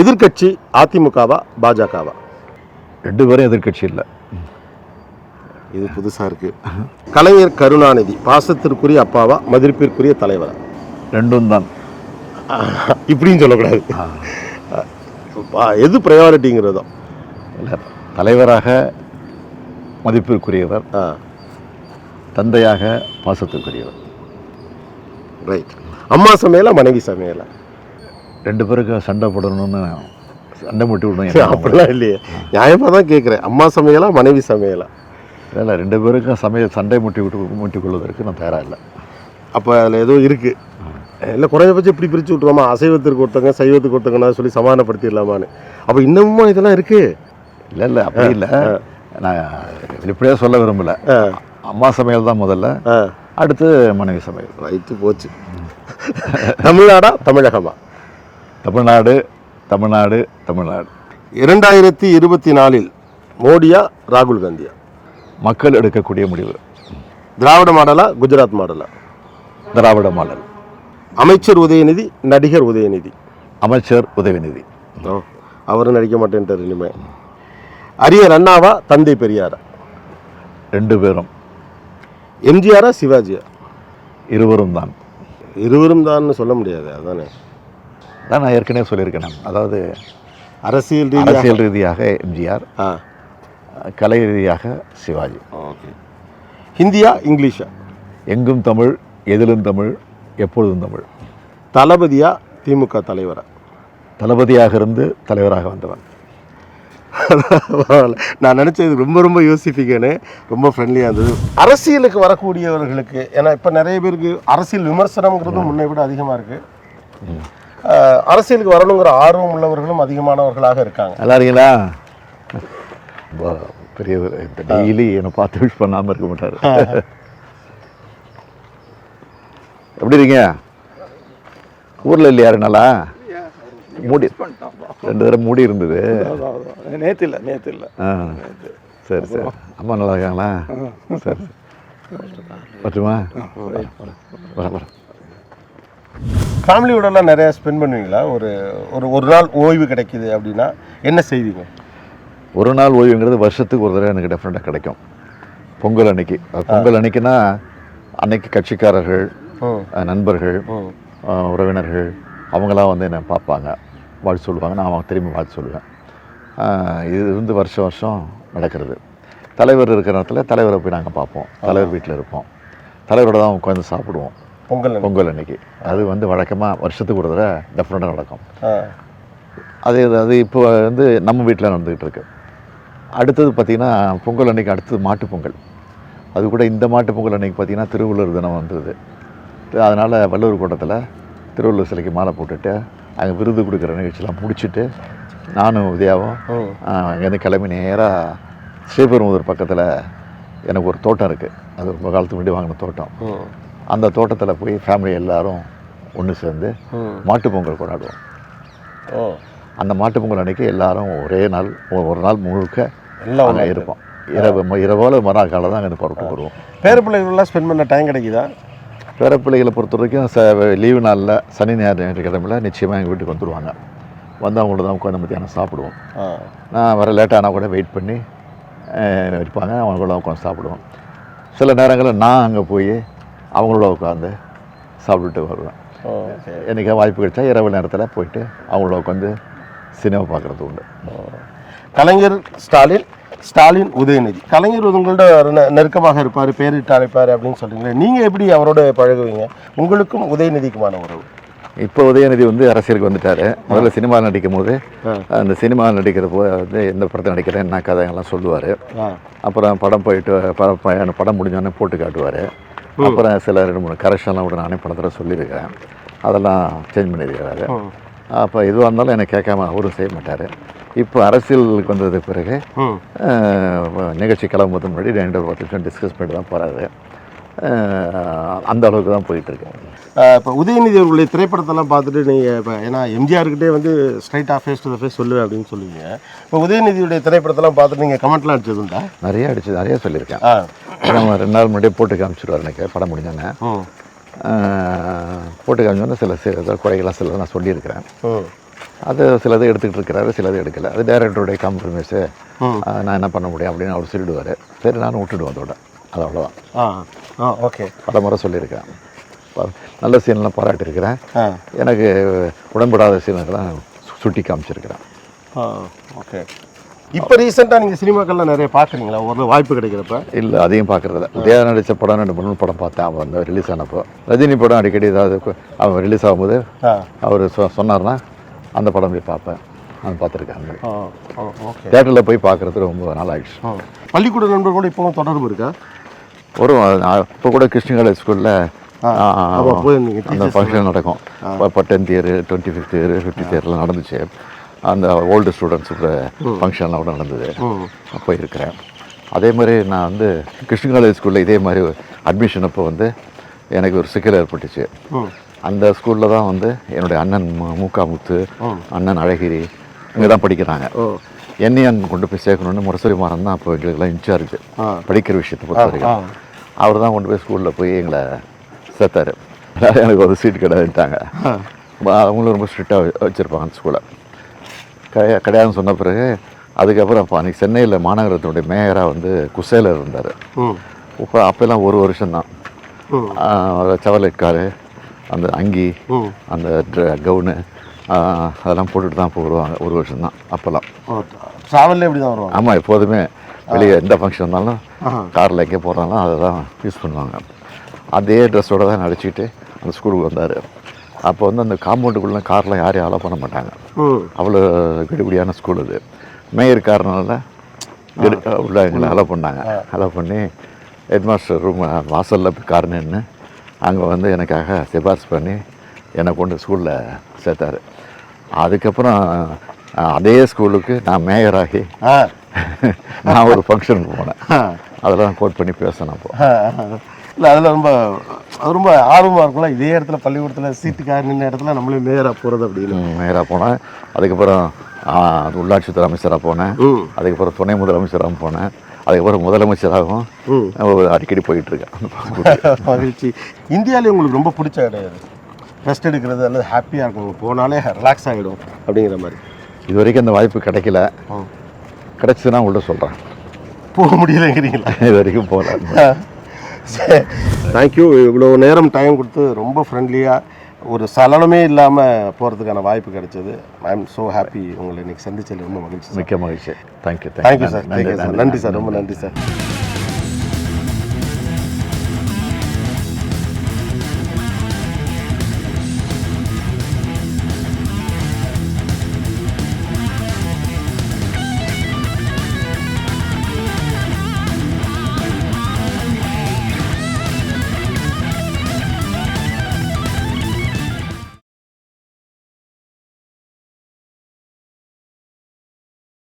எதிர்க்கட்சி அதிமுகவா பாஜகவா? ரெண்டு பேரும் எதிர்க்கட்சி இல்லை. இது புதுசா இருக்கு. கலைஞர் கருணாநிதி பாசத்திற்குரிய அப்பாவா மதிப்பிற்குரிய தலைவரா? ரெண்டும் தான். இப்படின்னு சொல்லக்கூடாது. எது ப்ரையாரிட்டிங்கிறதோ இல்லை தலைவராக மதிப்பிற்குரியவர் தந்தையாக பாசத்திற்குரியவர். ரைட் அம்மா சமையலா மனைவி சமையலா? ரெண்டு பேருக்கு சண்டை போடணும்னு சண்டை முட்டி விடணும் அப்படிலாம் இல்லையே. நியாயமாக தான் கேட்குறேன் அம்மா சமையலா மனைவி சமையலா? இல்லை ரெண்டு பேருக்கும் சமய சண்டை முட்டி விட்டு முட்டி கொள்வதற்கு நான் தயாராக இல்லை. அப்போ அதில் ஏதோ இருக்கு. இல்லை குறைஞ்சபட்சம் இப்படி பிரித்து விட்ருவோமா அசைவத்திற்கு ஒருத்தங்க சைவத்துக்கு ஒருத்தங்கனா சொல்லி சமாதானப்படுத்திடலாமான்னு. அப்போ இன்னமும் இதெல்லாம் இருக்கு? இல்லை இல்லை அப்படி இல்லை. நான் வெளிப்படையாக சொல்ல விரும்பல. அம்மா சமையல் தான் முதல்ல. அடுத்து மனைவி சமையல். ரைட்டு போச்சு. தமிழ்நாடா தமிழகமா? தமிழ்நாடு தமிழ்நாடு தமிழ்நாடு. இரண்டாயிரத்தி இருபத்தி நாலில் மோடியா ராகுல் காந்தியா? மக்கள் எடுக்கக்கூடிய முடிவு. திராவிட மாடலா குஜராத் மாடலா? திராவிட மாடல். அமைச்சர் உதயநிதி நடிகர் உதயநிதி. அமைச்சர் உதயநிதி. அவரும் நடிக்க மாட்டேன்ட்டார் இனிமே. அரியர் அண்ணாவா தந்தை பெரியாரா? ரெண்டு பேரும். எம்ஜிஆரா சிவாஜியா? இருவரும் தான். இருவரும் தான் சொல்ல முடியாது அதானே? தான் நான் ஏற்கனவே சொல்லியிருக்கேன் நான். அதாவது அரசியல் அரசியல் ரீதியாக எம்ஜிஆர் ஆ. கலை ரீதியாக சிவாஜி. ஓகே. ஹிந்தியா இங்கிலீஷா? எங்கும் தமிழ் எதிலும் தமிழ் எப்பொழுதும் தமிழ். தளபதியா திமுக தலைவரா? தளபதியாக இருந்து தலைவராக வந்தவன். நான் நினச்சது ரொம்ப ரொம்ப யோசிப்பீங்கன்னு ரொம்ப ஃப்ரெண்ட்லியாக இருந்தது. அரசியலுக்கு வரக்கூடியவர்களுக்கு ஏன்னா இப்போ நிறைய பேருக்கு அரசியல் விமர்சனம்ங்கிறதும் முன்னை விட அதிகமாக இருக்குது அரசியலுக்கு வரணுங்கிற ஆர்வம் உள்ளவர்களும் அதிகமானவர்களாக இருக்காங்க. நல்லா இருக்கீங்களா? பெரியவர் இந்த டெய்லி என்னை பார்த்து விஷ் பண்ணாமல் இருக்க மாட்டார். எப்படி இருக்கீங்க? ஊரில் இல்லையா நல்லா? மூடி ரெண்டு தடவை மூடி இருந்தது. நேற்று இல்லை நேற்று இல்லை. ஆ சரி சரி. அம்மா நல்லா இருக்காங்களா? சரி பட்டுமா வரேன் வரேன். ஃபேமிலியோடலாம் நிறையா ஸ்பெண்ட் பண்ணுவீங்களா? ஒரு ஒரு ஒரு நாள் ஓய்வு கிடைக்குது அப்படின்னா என்ன செய்வீங்க? ஒரு நாள் ஓய்வுங்கிறது வருஷத்துக்கு ஒரு தடவை எனக்கு டெஃபினட்டாக கிடைக்கும். பொங்கல் அன்னைக்கு. பொங்கல் அன்னைக்குன்னா அன்னைக்கு கட்சிக்காரர்கள் நண்பர்கள் உறவினர்கள் அவங்களாம் வந்து என்னை பார்ப்பாங்க. வாழ்த்து சொல்லுவாங்க. நான் அவங்க திரும்பி வாழ்த்து சொல்லுவேன். இது வந்து வருஷம் வருஷம் நடக்கிறது. தலைவர் இருக்கிற இடத்துல தலைவரை போய் நாங்கள் பார்ப்போம். தலைவர் வீட்டில் இருப்போம். தலைவரோட தான் உட்காந்து சாப்பிடுவோம். பொங்கல். பொங்கல் அன்னைக்கு. அது வந்து வழக்கமாக வருஷத்துக்கு ஒரு தடவை டெஃபினட்டாக நடக்கும். அது அது இப்போ வந்து நம்ம வீட்டில் நடந்துக்கிட்டு இருக்கு. அடுத்தது பார்த்திங்கன்னா பொங்கல் அன்னைக்கு அடுத்தது மாட்டுப் பொங்கல். அது கூட இந்த மாட்டுப் பொங்கல் அன்னைக்கு பார்த்திங்கன்னா திருவள்ளுவர் தினம் வந்தது. அதனால் வள்ளுவர் கூட்டத்தில் திருவள்ளுவர் சிலைக்கு மாலை போட்டுட்டு அங்கே விருது கொடுக்குற நிகழ்ச்சியெலாம் முடிச்சுட்டு நானும் உதயாவும் அங்கேருந்து கிளம்பி நேராக ஸ்ரீபெரும்புதூர் பக்கத்தில் எனக்கு ஒரு தோட்டம் இருக்குது அது ரொம்ப காலத்துக்கு முன்னாடி வாங்கின தோட்டம். அந்த தோட்டத்தில் போய் ஃபேமிலி எல்லாரும் ஒன்று சேர்ந்து ம். மாட்டுப் பொங்கல் கொண்டாடுவோம். ஓ. அந்த மாட்டுப் பொங்கல் அன்னைக்கு எல்லாரும் ஒரே நாள் ஒரு நாள் முழுக்க எல்லாம் இருப்போம். இரவு இரவோல மறுநாள் காலை தான் அங்கே புறப்பட்டு வருவோம் பேர பிள்ளைகள்லாம் ஸ்பெண்ட் பண்ண டைம் கிடைக்குதா? பேரப்பிள்ளைகளை பொறுத்த வரைக்கும் ச லீவு நாளில் சனி ஞாயிறு ஞாயிற்றுக்கிழமையில் நிச்சயமாக எங்கள் வீட்டுக்கு வந்துடுவாங்க வந்து அவங்களோட தான் உட்காந்து மத்தியானம் சாப்பிடுவோம். நான் வர லேட்டானா கூட வெயிட் பண்ணி இருப்பாங்க. அவங்களோட உட்காந்து சாப்பிடுவோம். சில நேரங்களில் நான் அங்கே போய் அவங்களோட உட்காந்து சாப்பிட்டுட்டு வருவேன். என்றைக்கா வாய்ப்பு கிடைச்சா இரவு நேரத்தில் போயிட்டு அவங்களோட உட்காந்து சினிமா பார்க்குறது உண்டு. கலைஞர் ஸ்டாலின் ஸ்டாலின் உதயநிதி. கலைஞர் உங்களோட நெருக்கமாக இருப்பார் பேரிட்டு அழைப்பார் அப்படின்னு சொல்றீங்களே நீங்கள் எப்படி அவரோட பழகுவீங்க? உங்களுக்கும் உதயநிதிக்குமான உறவு. இப்போ உதயநிதி வந்து அரசியலுக்கு வந்துட்டாரு. முதல்ல சினிமா நடிக்கும் போது. அந்த சினிமா நடிக்கிறப்போ வந்து எந்த படத்தை நடிக்கிறேன் என்ன கதைகள்லாம் சொல்லுவார். அப்புறம் படம் போயிட்டு படம் படம் முடிஞ்சோடனே போட்டு காட்டுவார். அப்புறம் சில ரெண்டு மூணு கரெக்ஷன்லாம் கூட நானே படத்தில் சொல்லியிருக்கிறேன். அதெல்லாம் சேஞ்ச் பண்ணியிருக்கிறாரு. அப்போ எதுவாக இருந்தாலும் எனக்கு கேட்காம அவரும் செய்ய மாட்டார். இப்போ அரசியலுக்கு வந்தது பிறகு நிகழ்ச்சி கிளம்புறதுக்கு முன்னாடி ரெண்டு ஒரு பத்து நிமிஷம் டிஸ்கஸ் பண்ணிட்டு தான் போகிறாரு அந்த அளவுக்கு தான் போயிட்டுருக்கு. இப்போ உதயநிதி அவர்களுடைய திரைப்படத்தெல்லாம் பார்த்துட்டு நீங்கள் இப்போ ஏன்னா எம்ஜிஆர்கிட்டே வந்து ஸ்ட்ரைட்டாக ஃபேஸ் டு ஃபேஸ் சொல்லுவேன் அப்படின்னு சொல்லுவீங்க. இப்போ உதயநிதியுடைய திரைப்படத்தெல்லாம் பார்த்துட்டு நீங்கள் கமெண்ட்லாம் அடிச்சதுண்டா நிறைய அடிச்சு நிறைய சொல்லியிருக்கேன். நம்ம ரெண்டு நாள் முன்னாடியே போட்டு காமிச்சிடுவார் எனக்கு படம் முடிஞ்சோன்னே. போட்டு காமிச்சோன்னே சில சில ஏதோ குறைகள்லாம் சில நான் சொல்லியிருக்கிறேன். அது சிலது எடுத்துக்கிட்டு இருக்கிறாரு சிலது எடுக்கல. அது டைரக்டருடைய காம்ப்ரமைஸு. நான் என்ன பண்ண முடியும் அப்படின்னு அவர் சொல்லிடுவார். சரி நானும் விட்டுடுவேன் அதோட. அது அவ்வளோதான் ஆ ஓகே. பல முறை சொல்லியிருக்கேன். நல்ல சீன்லாம் பாராட்டியிருக்கிறேன். எனக்கு உடன்படாத சீனுக்கெல்லாம் சுட்டி காமிச்சிருக்கிறேன். ஓகே. இப்போ ரீசெண்டாக நீங்கள் சினிமாக்கள்லாம் நிறைய பார்க்குறீங்களா ஒரு வாய்ப்பு கிடைக்கிறப்ப? இல்லை அதையும் பார்க்குறதில்ல. உதயா நடித்த படம் ரெண்டு மூணு படம் பார்த்தேன். அவன் வந்து ரிலீஸ் ஆனப்போ. ரஜினி படம் அடிக்கடி ஏதாவது அவன் ரிலீஸ் ஆகும்போது அவர் சொ சொன்னார்னா அந்த படம் போய் பார்ப்பேன். நான் பார்த்துருக்கேன். தேட்டரில் போய் பார்க்குறது ரொம்ப நாள் ஆயிடுச்சு. பள்ளிக்கூட நண்பர் கூட இப்போவும் தொடர்பு இருக்கா? வரும் இப்போ கூட கிருஷ்ண காலேஜ் ஸ்கூலில் அந்த ஃபங்க்ஷன் நடக்கும். இப்போ tenth year twenty fifth year fiftieth இயர்லாம் நடந்துச்சு. அந்த ஓல்டு ஸ்டூடெண்ட்ஸோட ஃபங்க்ஷன்லாம் கூட நடந்தது. இருக்கிறேன். அதே மாதிரி நான் வந்து கிருஷ்ண காலேஜ் ஸ்கூலில் இதே மாதிரி அட்மிஷன் அப்போ வந்து எனக்கு ஒரு சிக்கல் ஏற்பட்டுச்சு. அந்த ஸ்கூலில் தான் வந்து என்னுடைய அண்ணன் மூக்காமுத்து. அண்ணன் அழகிரி இங்கே தான் படிக்கிறாங்க என்னையும் கொண்டு போய் சேர்க்கணுன்னு முரசொலி மாறன் தான் அப்போ எங்களுக்கெல்லாம் இன்சார்ஜ் படிக்கிற விஷயத்தை பொறுத்த வரைக்கும். அவர் தான் கொண்டு போய் ஸ்கூலில் போய் எங்களை சேர்த்தாரு. எனக்கு ஒரு சீட் கிடையாதுட்டாங்க அவங்களும் ரொம்ப ஸ்ட்ரிக்டாக வச்சுருப்பாங்க அந்த ஸ்கூலை கிடையா கிடையாதுன்னு சொன்ன பிறகு அதுக்கப்புறம் அப்போ அன்றைக்கி சென்னையில் மாநகரத்தினுடைய மேயராக வந்து குசேலர் இருந்தார். இப்போ அப்போல்லாம் ஒரு வருஷம்தான். ம் செவலெட் காரு அந்த அங்கி அந்த கவுனு அதெல்லாம் போட்டுட்டு தான் போடுவாங்க ஒரு வருஷம்தான் அப்போல்லாம். ட்ராவலில் எப்படி தான் வருவாங்க. ஆமாம் எப்போதுமே வெளியே எந்த ஃபங்க்ஷன் இருந்தாலும். காரில் எங்கே போகிறாலும் அதை தான் யூஸ் பண்ணுவாங்க. அதே ட்ரெஸ்ஸோட தான் நடிச்சிட்டு அந்த ஸ்கூலுக்கு வந்தார். அப்போ வந்து அந்த காம்பவுண்டுக்குள்ளே கார்லாம் யாரையும் அலோ பண்ண மாட்டாங்க. அவ்வளோ கெடுபடியான ஸ்கூல் அது. மேயர் காரணனால கெடு- உள்ள எங்களை அலோ பண்ணாங்க. அலோ பண்ணி ஹெட்மாஸ்டர் ரூம் வாசலில் போய் கார் நின்று அங்கே வந்து எனக்காக சிபாரிசு பண்ணி என்னை கொண்டு ஸ்கூலில் சேர்த்தாரு. அதுக்கப்புறம் அதே ஸ்கூலுக்கு நான் மேயராகி நான் ஒரு ஃபங்க்ஷனுக்கு போனேன். அதெல்லாம் கோட் பண்ணி பேசினேன் அப்போ. இல்லை அதில் ரொம்ப அது ரொம்ப ஆர்வமாக இருக்கும்ல. இதே இடத்துல பள்ளிக்கூடத்தில் சீட்டுக்காக நின்ன இடத்துல நம்மளே நேராக போகிறது அப்படின்னு. மேயராக போனேன். அதுக்கப்புறம் அது உள்ளாட்சித்துறை அமைச்சராக போனேன். அதுக்கப்புறம் துணை முதலமைச்சராகவும் போனேன். அதுக்கப்புறம் முதலமைச்சராகவும் அடிக்கடி போயிட்டு இருக்கேன் மகிழ்ச்சி. இந்தியாவிலே உங்களுக்கு ரொம்ப பிடிச்ச எது? ரெஸ்ட் எடுக்கிறது அல்லது ஹாப்பியாக இருக்கும் போனாலே ரிலாக்ஸ் ஆகிடும் அப்படிங்கிற மாதிரி. இது வரைக்கும் அந்த வாய்ப்பு கிடைக்கல. கிடைச்சதுன்னா உள்ள சொல்கிறேன் போக முடியலைங்கிறீங்களா? இது வரைக்கும் போகல. தேங்க்யூ இவ்வளோ நேரம் டைம் கொடுத்து ரொம்ப ஃப்ரெண்ட்லியாக ஒரு சலனமே இல்லாமல் போகிறதுக்கான வாய்ப்பு கிடைச்சது. ஐ எம் ஸோ ஹாப்பி உங்களை இன்னைக்கு சந்திச்சதில் ரொம்ப மகிழ்ச்சி மிக்க மகிழ்ச்சி. Thank you thank you sir thank you sir நன்றி சார் ரொம்ப நன்றி சார்